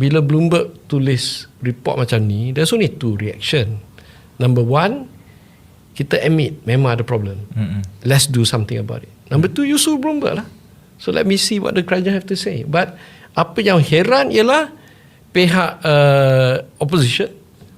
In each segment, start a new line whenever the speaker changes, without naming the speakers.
bila Bloomberg tulis report macam ni, there's only two reaction. Number one, kita admit memang ada problem.
Mm-mm.
Let's do something about it. Number two, you sue Bloomberg lah. So let me see what the kerajaan have to say. But apa yang heran ialah pihak uh, opposition,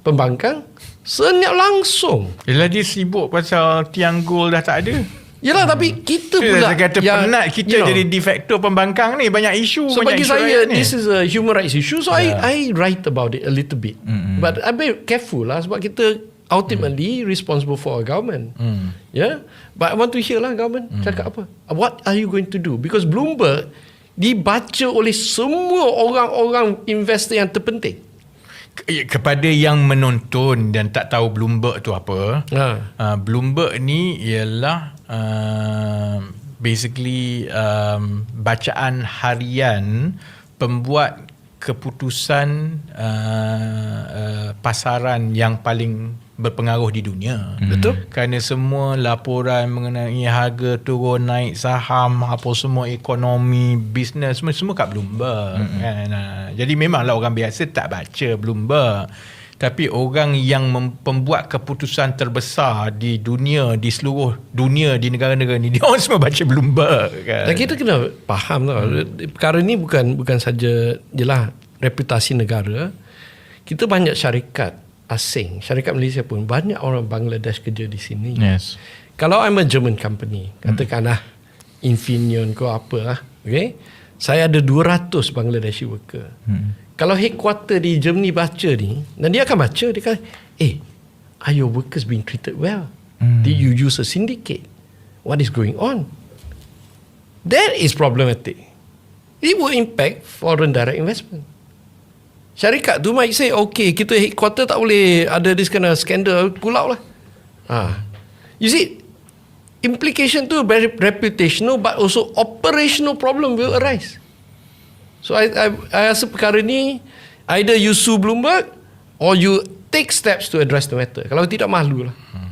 pembangkang, senyap langsung.
Yelah dia sibuk pasal tiang gol dah tak ada.
Yelah tapi kita
Dia
pula
kata penat kita
you know,
jadi de facto pembangkang ni banyak isu
So
banyak
bagi
isu
saya
ni.
this is a human rights issue so
Yeah.
I I write about it a little bit.
Mm-mm.
But I be careful lah sebab kita ultimately responsible for our government.
Mm.
Yeah. But I want to hear lah government cakap apa. What are you going to do? Because Bloomberg dibaca oleh semua orang-orang investor yang terpenting.
Ke- kepada yang menonton dan tak tahu Bloomberg tu apa
Ha.
uh, Bloomberg ni ialah uh, basically um, bacaan harian pembuat keputusan uh, uh, pasaran yang paling berpengaruh di dunia.
Betul.
Kerana semua laporan mengenai harga turun naik saham apa semua ekonomi bisnes semua semua kat Bloomberg mm-hmm. kan. Ah, Jadi memanglah orang biasa tak baca Bloomberg. Tapi orang yang mem- pembuat keputusan terbesar di dunia, di seluruh dunia, di negara-negara ni, dia orang semua baca Bloomberg kan.
Dan kita kena faham tau. Hmm. Perkara ni bukan bukan saja jelah reputasi negara. Kita banyak syarikat asing, syarikat Malaysia pun banyak orang Bangladesh kerja di sini.
Yes.
Kalau I'm a German company, katakanlah Infineon ke apa lah, okay? Saya ada 200 Bangladeshi worker.
Hmm.
Kalau headquarter di Germany baca ni, dan dia akan baca, dia kata, eh, are your workers being treated well?
Hmm.
Did you use a syndicate? What is going on? That is problematic. It will impact foreign direct investment. Syarikat tu might say, okay, kita headquarter tak boleh ada this kind of scandal, pull out lah. Ha. You see, implication tu very reputational but also operational problem will arise. So I, I, I rasa perkara ni either you sue Bloomberg or you take steps to address the matter. Kalau tidak malu lah.
Hmm.